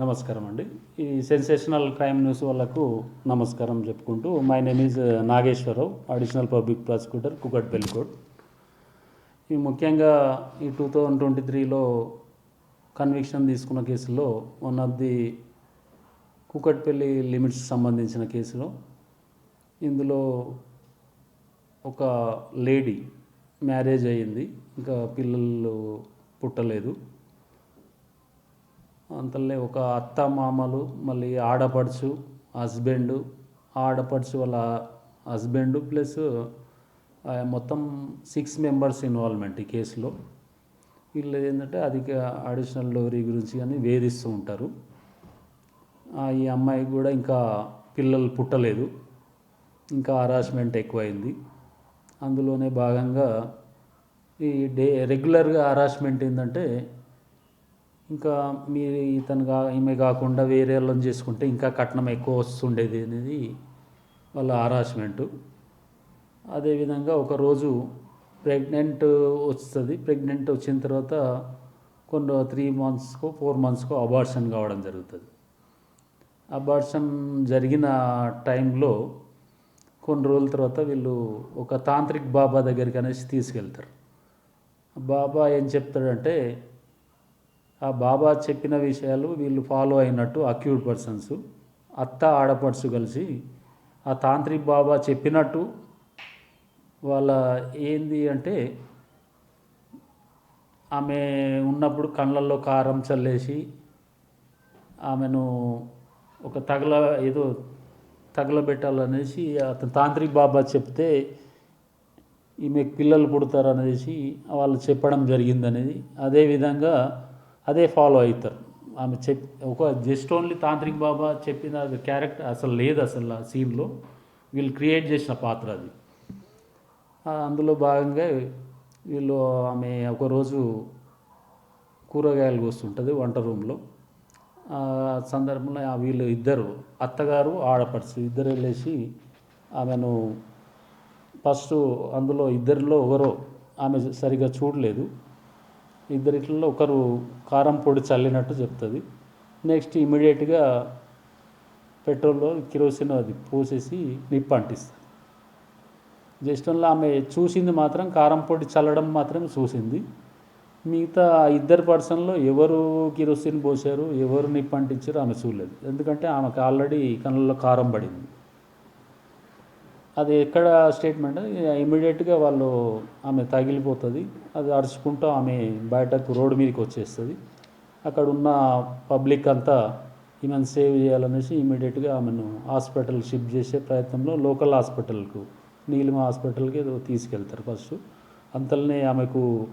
నమస్కారం అండి. ఈ సెన్సేషనల్ క్రైమ్ న్యూస్ వాళ్ళకు నమస్కారం చెప్పుకుంటూ my name is uh, Nageswararao additional public prosecutor Kukat court ఈ ముఖ్యంగా ఈ టూ థౌజండ్ ట్వంటీ త్రీలో కన్విక్షన్ తీసుకున్న కేసులో one of the Kukatpally limits సంబంధించిన కేసులో ఇందులో ఒక లేడీ మ్యారేజ్ అయ్యింది. ఇంకా పిల్లలు పుట్టలేదు. అంతలే ఒక అత్త మామలు మళ్ళీ ఆడపడుచు హస్బెండు ఆడపడుచు వాళ్ళ హస్బెండు ప్లస్ మొత్తం సిక్స్ మెంబర్స్ ఇన్వాల్వ్మెంట్ ఈ కేసులో. వీళ్ళు ఏంటంటే అధిక అడిషనల్ డోరీ గురించి కానీ వేధిస్తూ ఉంటారు. ఆ, ఈ అమ్మాయికి కూడా ఇంకా పిల్లలు పుట్టలేదు. ఇంకా హరాస్మెంట్ ఎక్కువైంది. అందులోనే భాగంగా ఈ డే రెగ్యులర్గా హరాస్మెంట్ ఏంటంటే ఇంకా మీరు ఇతను కా ఈమె కాకుండా వేరే వాళ్ళని చేసుకుంటే ఇంకా కట్నం ఎక్కువ వస్తుండేది అనేది వాళ్ళ హరాస్మెంటు అదేవిధంగా ఒకరోజు ప్రెగ్నెంట్ వస్తుంది. ప్రెగ్నెంట్ వచ్చిన తర్వాత కొన్ని త్రీ మంత్స్కో ఫోర్ మంత్స్కో అబార్షన్ కావడం జరుగుతుంది. అబార్షన్ జరిగిన టైంలో కొన్ని రోజుల తర్వాత వీళ్ళు ఒక తాంత్రిక్ బాబా దగ్గరికి అనేసి తీసుకెళ్తారు. బాబా ఏం చెప్తాడంటే ఆ బాబా చెప్పిన విషయాలు వీళ్ళు ఫాలో అయినట్టు అక్యూడ్ పర్సన్స్ అత్త ఆడపడుచు కలిసి ఆ తాంత్రిక్ బాబా చెప్పినట్టు వాళ్ళ ఏంది అంటే ఆమె ఉన్నప్పుడు కళ్ళల్లో కారం చల్లేసి ఆమెను ఒక తగల ఏదో తగలబెట్టాలనేసి అతను తాంత్రిక్ బాబా చెప్తే ఈమె పిల్లలు పుడతారు అనేసి వాళ్ళు చెప్పడం జరిగిందనేది. అదేవిధంగా అదే ఫాలో అవుతారు. ఆమె చెప్ ఒక జస్ట్ ఓన్లీ తాంత్రిక్ బాబా చెప్పిన క్యారెక్టర్ అసలు లేదు అసలు ఆ సీన్లో వీళ్ళు క్రియేట్ చేసిన పాత్ర అది. అందులో భాగంగా వీళ్ళు ఆమె ఒకరోజు కూరగాయలు కోస్తుంటుంది వంట రూమ్లో ఆ సందర్భంలో ఆ వీళ్ళు ఇద్దరు అత్తగారు ఆడపడుచు ఇద్దరు వెళ్ళేసి ఆమెను ఫస్ట్ అందులో ఇద్దరిలో ఒకరు ఆమె సరిగా చూడలేదు. ఇద్దరిట్లో ఒకరు కారం పొడి చల్లినట్టు చెప్తుంది. నెక్స్ట్ ఇమీడియట్గా పెట్రోల్లో కిరోసిన్ అది పోసేసి నిప్పు అంటిస్తుంది. జస్ట్ ఆమె చూసింది మాత్రం కారం పొడి చల్లడం మాత్రమే చూసింది. మిగతా ఇద్దరు పర్సన్లో ఎవరు కిరోసిన్ పోసారు ఎవరు నిప్పు అంటించారు ఆమె చూడలేదు. ఎందుకంటే ఆమెకు ఆల్రెడీ కళ్ళల్లో కారం పడింది. అది ఎక్కడ స్టేట్మెంట్ ఇమీడియట్గా వాళ్ళు ఆమె తగిలిపోతుంది. అది అరుచుకుంటూ ఆమె బయటకు రోడ్డు మీదకి వచ్చేస్తుంది. అక్కడ ఉన్న పబ్లిక్ అంతా ఈమెను సేవ్ చేయాలనేసి ఇమీడియట్గా ఆమెను హాస్పిటల్ షిఫ్ట్ చేసే ప్రయత్నంలో లోకల్ హాస్పిటల్కు నీలిమ హాస్పిటల్కి ఏదో తీసుకెళ్తారు ఫస్ట్. అంతలోనే ఆమెకు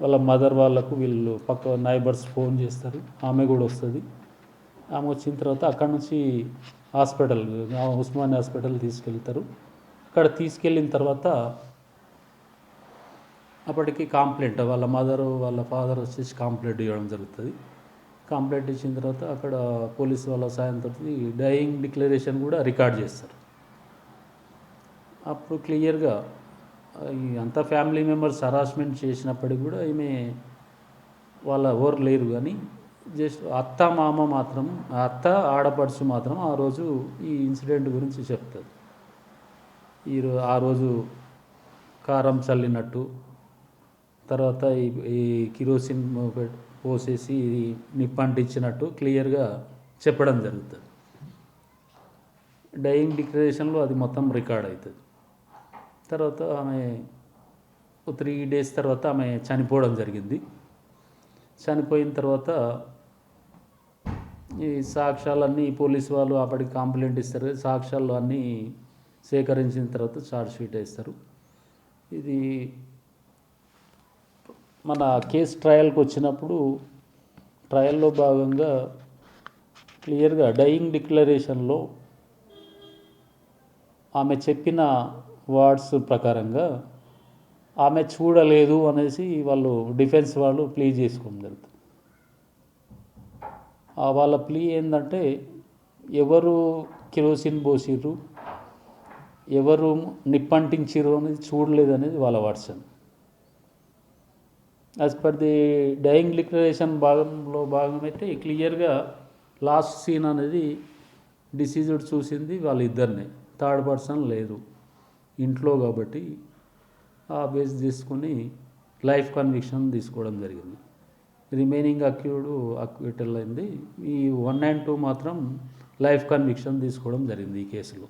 వాళ్ళ మదర్ వాళ్ళకు వీళ్ళు పక్క నైబర్స్ ఫోన్ చేస్తారు. ఆమె కూడా వస్తుంది. ఆమె వచ్చిన తర్వాత అక్కడ నుంచి హాస్పిటల్ ఉస్మానియా హాస్పిటల్ తీసుకెళ్తారు. అక్కడ తీసుకెళ్ళిన తర్వాత అప్పటికి కాంప్లైంట్ వాళ్ళ మదర్ వాళ్ళ ఫాదర్ వచ్చేసి కాంప్లైంట్ ఇవ్వడం జరుగుతుంది. కంప్లైంట్ ఇచ్చిన తర్వాత అక్కడ పోలీస్ వాళ్ళ సాయంతో డైయింగ్ డిక్లరేషన్ కూడా రికార్డ్ చేస్తారు. అప్పుడు క్లియర్గా అంతా ఫ్యామిలీ మెంబర్స్ హరాస్మెంట్ చేసినప్పటికి కూడా ఈమె వాళ్ళ ఎవరు లేరు కానీ జస్ట్ అత్త మామ మాత్రం ఆ అత్త ఆడపడుచు మాత్రం ఆ రోజు ఈ ఇన్సిడెంట్ గురించి చెప్తారు. ఈరో ఆ రోజు కారం చల్లినట్టు తర్వాత ఈ ఈ కిరోసిన్ పోసేసి ఇది నిప్పంటించినట్టు క్లియర్గా చెప్పడం జరుగుతుంది. డైయింగ్ డిక్లరేషన్లో అది మొత్తం రికార్డ్ అవుతుంది. తర్వాత ఆమె త్రీ డేస్ తర్వాత ఆమె చనిపోవడం జరిగింది. చనిపోయిన తర్వాత ఈ సాక్ష్యాలన్నీ పోలీసు వాళ్ళు అప్పటికి కంప్లైంట్ ఇస్తారు. సాక్ష్యాలు అన్నీ సేకరించిన తర్వాత ఛార్జ్ షీట్ వేస్తారు. ఇది మన కేసు ట్రయల్కి వచ్చినప్పుడు ట్రయల్లో భాగంగా క్లియర్గా డైయింగ్ డిక్లరేషన్లో ఆమె చెప్పిన వర్డ్స్ ప్రకారంగా ఆమె చూడలేదు అనేసి వాళ్ళు డిఫెన్స్ వాళ్ళు ప్లీ చేసుకోవడం జరుగుతుంది. ఆ వాళ్ళ ప్లీ ఏంటంటే ఎవరు కిరోసిన్ పోసిర్రు? ఎవరు నిప్పంటించిర్రు అనేది చూడలేదు అనేది వాళ్ళ version as per the dying declaration భాగంలో భాగమైతే క్లియర్గా లాస్ట్ సీన్ అనేది డిసీజ్డ్ చూసింది వాళ్ళిద్దరినే. థర్డ్ పర్సన్ లేదు. ఇంట్లో కాబట్టి ఆ బేస్ తీసుకుని లైఫ్ కన్విక్షన్ తీసుకోవడం జరిగింది. రిమైనింగ్ అక్యూడ్ అక్యూటల్ అయింది. ఈ వన్ అండ్ టూ మాత్రం లైఫ్ కన్విక్షన్ తీసుకోవడం జరిగింది ఈ కేసులో.